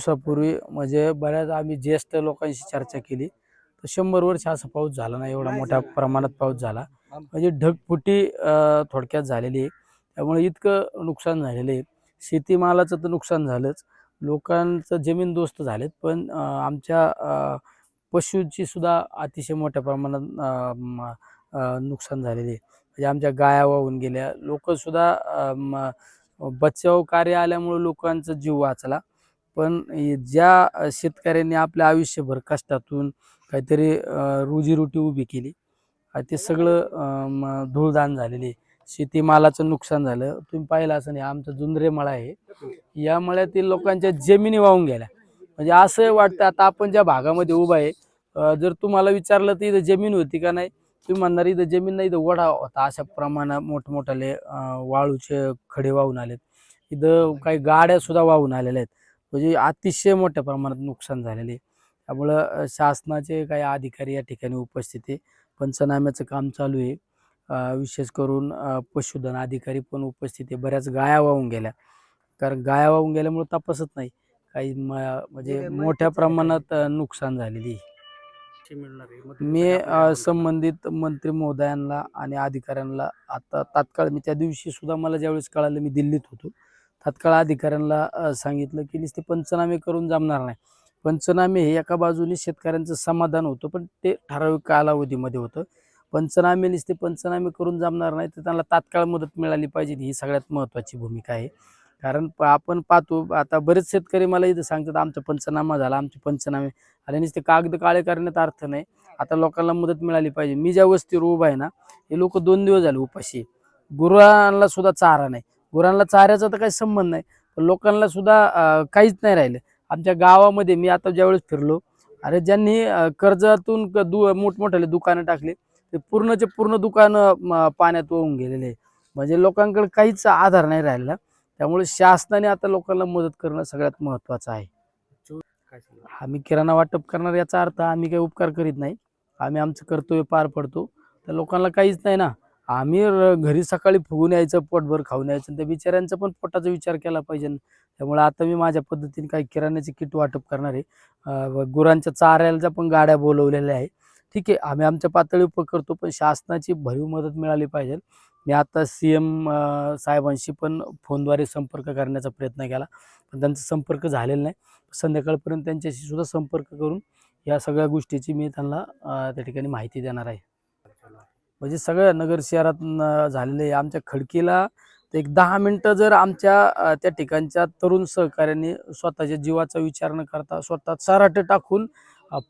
दिवसापूर्वी म्हणजे बऱ्याच आम्ही ज्येष्ठ लोकांशी चर्चा केली. तर शंभर वर्ष असा पाऊस झाला नाही एवढा मोठ्या प्रमाणात पाऊस झाला. म्हणजे ढगफुटी थोडक्यात झालेली आहे. त्यामुळे इतकं नुकसान झालेलं आहे. शेतीमालाचं तर नुकसान झालंच. लोकांचं जमीन दोस्त झालेत पण आमच्या पशूंची सुद्धा अतिशय मोठ्या प्रमाणात नुकसान झालेले आहे. म्हणजे आमच्या गाया वाहून गेल्या. लोक सुद्धा अं, म- बचाव कार्य आल्यामुळे लोकांचा जीव वाचला. पण ज्या शेतकऱ्यांनी आपल्या आयुष्यभर कष्टातून काहीतरी रोजीरोटी उभी केली ते सगळं धूळदान झालेली आहे. शेतीमालाचं नुकसान झालं. तुम्ही पाहिलं असं नाही आमचं जुंदरे मळा आहे. या मळ्यातील लोकांच्या जमिनी वाहून गेल्या. म्हणजे असं वाटतं आता आपण ज्या भागामध्ये उभा आहे जर तुम्हाला विचारलं तर इथं जमीन होती का नाही तुम्ही म्हणणार इथं जमीन नाही इथं वडा होता. अशा प्रमाणात मोठमोठाले वाळूचे खडे वाहून आलेत. इथं काही गाड्या सुद्धा वाहून आलेल्या आहेत. म्हणजे अतिशय मोठ्या प्रमाणात नुकसान झालेले आहे. त्यामुळं शासनाचे काही अधिकारी या ठिकाणी उपस्थित आहे. पंचनाम्याचं काम चालू आहे. विशेष करून पशुधन अधिकारी पण उपस्थित आहे. बऱ्याच गाया वाहून गेल्या. कारण गाया वाहून गेल्यामुळे तपासत नाही. काही म्हणजे मोठ्या प्रमाणात नुकसान झालेली आहे. मी संबंधित मंत्री महोदयांना आणि अधिकाऱ्यांना आता तात्काळ मी त्या दिवशी सुद्धा मला ज्यावेळेस कळालं मी दिल्लीत होतो. तात्काळ अधिकाऱ्यांना सांगितलं की नुसते पंचनामे करून जमणार नाही. पंचनामे हे एका बाजूने शेतकऱ्यांचं समाधान होतं पण ते ठराविक कालावधीमध्ये होतं. पंचनामे नुसते पंचनामे करून जमणार नाही तर त्यांना तात्काळ मदत मिळाली पाहिजे ही सगळ्यात महत्त्वाची भूमिका आहे. कारण प- आपण पाहतो आता बरेच शेतकरी मला इथं सांगतात आमचा पंचनामा झाला आमचे पंचनामे आणि नुसते कागद काळे करण्यात अर्थ नाही. आता लोकांना मदत मिळाली पाहिजे. मी ज्या वस्तीवर उभा आहे ना हे लोक दोन दिवस झाले उपाशी आहे. गुरांना सुद्धा चारा नाही. गुरांना चाऱ्याचा तर काही संबंध नाही. पण लोकांना सुद्धा काहीच नाही राहिलं. आमच्या गावामध्ये मी आता ज्यावेळेस फिरलो अरे ज्यांनी कर्जातून दु मोठमोठाले दुकानं टाकले ते पूर्णचे पूर्ण दुकानं पाण्यात वाहून गेलेले आहे. म्हणजे लोकांकडे काहीच आधार नाही राहिला त्यामुळे शासनाने आता लोकांना मदत करणं सगळ्यात महत्त्वाचं आहे. आम्ही किराणा वाटप करणार याचा अर्थ आम्ही काही उपकार करीत नाही. आम्ही आमचं कर्तव्य पार पडतो. तर लोकांना काहीच नाही ना. आम्ही घरी सकाळी फुगून यायचं पोटभर खाऊन यायचं त्या बिचाऱ्यांचा पण पोटाचा विचार केला पाहिजे. त्यामुळे आता मी माझ्या पद्धतीने काही किराण्याचे किट वाटप करणार आहे. गुरांच्या चाऱ्याला पण गाड्या बोलवलेल्या आहे ठीक आहे आम्ही आमच्या पातळीवर करतो पण शासनाची भरीव मदत मिळाली पाहिजे. मी आता सी एम साहेबांशी पण फोनद्वारे संपर्क करण्याचा प्रयत्न केला पण त्यांचा संपर्क झालेला नाही. संध्याकाळपर्यंत त्यांच्याशी सुद्धा संपर्क करून या सगळ्या गोष्टीची मी त्यांना त्या ठिकाणी माहिती देणार आहे. म्हणजे सगळ्या नगर शहरात झालेलं आहे. आमच्या खडकीला एक दहा मिनटं जर आमच्या त्या ठिकाणच्या तरुण सहकार्याने स्वतःच्या जीवाचा विचार न करता स्वतः चराटे टाकून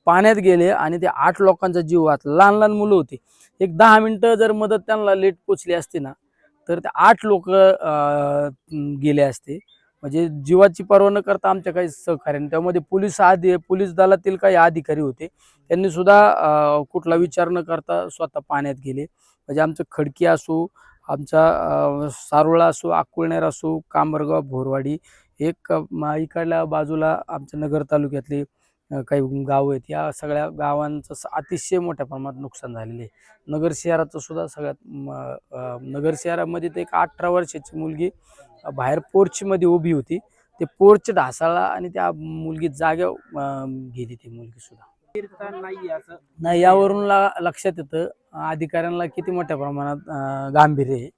पाण्यात गेले आणि ते आठ लोकांचा जीव वाचला. लहान लहान मुलं होती. एक दहा मिनटं जर मदत त्यांना लेट पोचली असती ना तर ते आठ लोक गेले असते. म्हणजे जीवाची पर्वा न करता आमच्या काही सहकार्याने त्यामध्ये पोलीस आधी पोलीस दलातील काही अधिकारी होते. त्यांनी सुद्धा कुठला विचार न करता स्वतः पाण्यात गेले. म्हणजे आमचं खडकी असो आमचा सारोळा असो आकुळनेर असो कांबरगाव भोरवाडी एक इकडल्या बाजूला आमच्या नगर तालुक्यातले काही गावं आहेत या सगळ्या गावांचं अतिशय मोठ्या प्रमाणात नुकसान झालेले आहे. नगर शहराचं सुद्धा सगळ्यात नगर शहरामध्ये तर एक अठरा वर्षाची मुलगी बाहेर पोर्चमध्ये उभी होती. ते पोर्च ढासाळला आणि त्या मुलगी जाग्यावर अं, गेली ती मुलगी सुद्धा. नाही यावरून ला- लक्षात येतं अधिकाऱ्यांना किती मोठ्या प्रमाणात गांभीर्य आहे.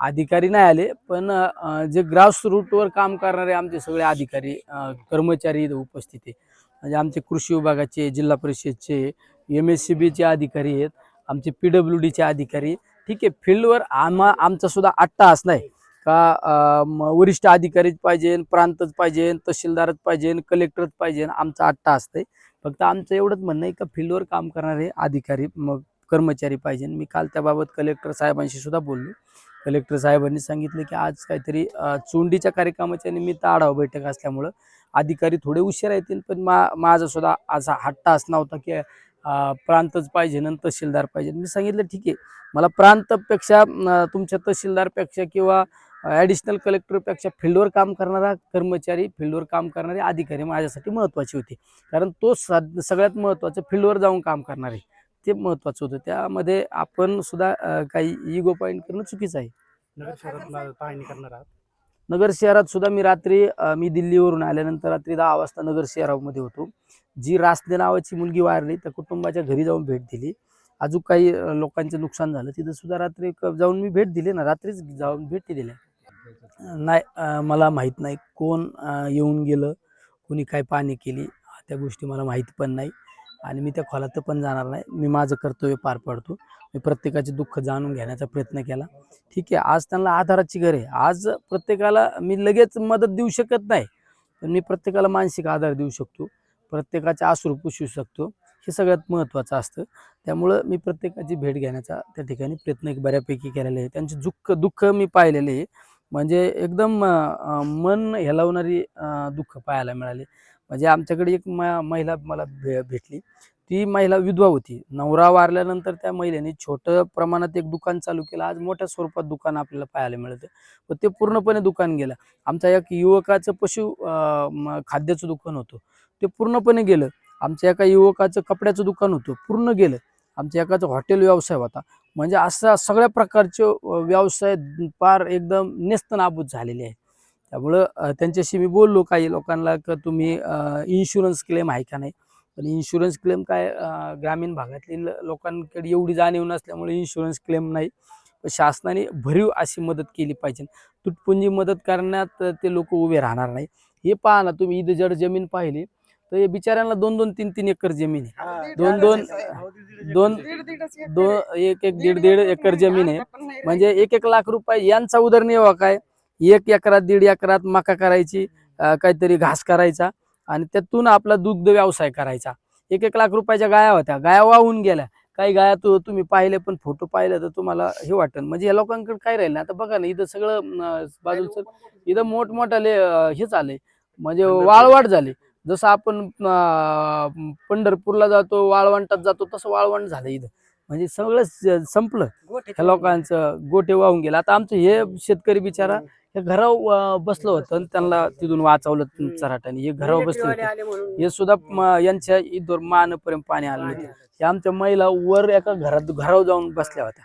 अधिकारी नाही आले पण जे ग्रास रूटवर काम करणारे आमचे सगळे अधिकारी कर्मचारी उपस्थित आहे. म्हणजे आमचे कृषी विभागाचे जिल्हा परिषदचे एम एस सी बीचे अधिकारी आहेत आमचे पी डब्ल्यू डीचे अधिकारी. ठीक आहे फील्डवर आम्हा आमचा सुद्धा असणार नाही का वरिष्ठ अधिकारीच पाहिजे प्रांतच पाहिजे तहसीलदारच पाहिजे कलेक्टरच पाहिजे आमचा आट्टा नाही फक्त आमचं एवढंच म्हणणं आहे का फील्डवर काम करणारे अधिकारी मग कर्मचारी पाहिजे. मी काल त्याबाबत कलेक्टर साहेबांशी सुद्धा बोललो. कलेक्टर साहेबांनी सांगितलं की आज काहीतरी चोंडीच्या कार्यक्रमाच्या निमित्त आढावा बैठक असल्यामुळं अधिकारी थोडे उशिरा येतील पण मा माझा सुद्धा असा हट्टा असं नव्हता की प्रांतच पाहिजे न तहसीलदार पाहिजे. मी सांगितलं ठीक आहे. मला प्रांतपेक्षा तुमच्या तहसीलदारपेक्षा किंवा ॲडिशनल कलेक्टरपेक्षा फील्डवर काम करणारा कर्मचारी फील्डवर काम करणारे अधिकारी माझ्यासाठी महत्त्वाचे होते. कारण तो सगळ्यात महत्त्वाचं फील्डवर जाऊन काम करणारे ते महत्त्वाचं होतं. त्यामध्ये आपण सुद्धा काही इगो पॉईंट करणं चुकीचं आहे. नगर शहरात पाहणी करणार आहात. नगर शहरात सुद्धा मी रात्री मी दिल्लीवरून आल्यानंतर रात्री दहा वाजता नगर शहरामध्ये होतो. जी रासने नावाची मुलगी वारली त्या कुटुंबाच्या घरी जाऊन भेट दिली. अजून काही लोकांचं नुकसान झालं. तिथं सुद्धा रात्री क- जाऊन मी भेट दिली ना रात्रीच जाऊन भेटी दिल्या नाही मला माहीत नाही कोण येऊन गेलं कोणी काय पाणी केली त्या गोष्टी मला माहीत पण नाही. आणि मी त्या खोलात पण जाणार नाही. मी माझं कर्तव्य पार पाडतो. मी प्रत्येकाचे दुःख जाणून घेण्याचा प्रयत्न केला. ठीक आहे आज त्यांना आधाराची गरज आहे. आज प्रत्येकाला मी लगेच मदत देऊ शकत नाही पण मी प्रत्येकाला मानसिक आधार देऊ शकतो. प्रत्येकाचे आसरू पुसू शकतो. हे सगळ्यात महत्त्वाचं असतं. त्यामुळं मी प्रत्येकाची भेट घेण्याचा त्या ठिकाणी प्रयत्न एक बऱ्यापैकी केलेला आहे. त्यांचे दुःख दुःख मी पाहिलेले आहे. म्हणजे एकदम मन हेलावणारी दुःख पाहायला मिळाले. म्हणजे आमच्याकडे एक म महिला मला भे भेटली. ती महिला विधवा होती. नवरा वारल्यानंतर त्या महिलेने छोटं प्रमाणात एक दुकान चालू केलं. आज मोठ्या स्वरूपात दुकान आपल्याला पाहायला मिळतं. पण ते पूर्णपणे दुकान गेलं. आमचा एक युवकाचं पशु खाद्याचं दुकान होतं. ते पूर्णपणे गेलं. आमच्या एका युवकाचं कपड्याचं दुकान होतं. पूर्ण गेलं. आमच्या एकाचा हॉटेल व्यवसाय होता. म्हणजे असा सगळ्या प्रकारचे व्यवसाय पार एकदम नेस्त नाबूद झालेले आहे त्यामुळं त्यांच्याशी मी बोललो. काही लोकांना का तुम्ही इन्शुरन्स क्लेम आहे का नाही? पण इन्शुरन्स क्लेम काय ग्रामीण भागातील लोकांकडे एवढी जाणीव नसल्यामुळे इन्शुरन्स क्लेम नाही. पण शासनाने भरीव अशी मदत केली पाहिजे. तुटपुंजी मदत करण्यात ते लोक उभे राहणार नाही. हे पहा ना तुम्ही इथं जर जमीन पाहिली तर हे बिचाऱ्यांना दोन दोन तीन तीन एकर जमीन आहे. दोन दोन दोन दोन एक एक दीड दीड एकर जमीन आहे. म्हणजे एक एक लाख रुपये यांचा उदरनिर्वाह काय? एक एकरात दीड एकरात मका करायची काहीतरी घास करायचा. आणि त्यातून आपला दुग्ध व्यवसाय करायचा. एक एक लाख रुपयाच्या गाया होत्या. गाया वाहून गेल्या. काही गाया तू तुम्ही पाहिले पण फोटो पाहिले तर तुम्हाला हे वाटेल म्हणजे या लोकांकडे काय राहिलं आता बघा ना इथं सगळं बाजूचं इथं मोठमोठाले अं, हे झाले म्हणजे वाळवाट झाली. जसं आपण पंढरपूरला जातो वाळवंटात जातो तसं वाळवंट झालं इथं. म्हणजे सगळं संपलं. ह्या लोकांचं गोटे वाहून गेलं. आता आमचं हे शेतकरी बिचारा हे घरावर अं, बसलं होतं आणि त्यांना तिथून वाचवलं चराटाने हे घरावर बसले होते. हे सुद्धा यांच्या इथवर मानपर्यंत पाणी आलं होतं आमच्या महिला वर एका घरात घरावर जाऊन बसल्या होत्या.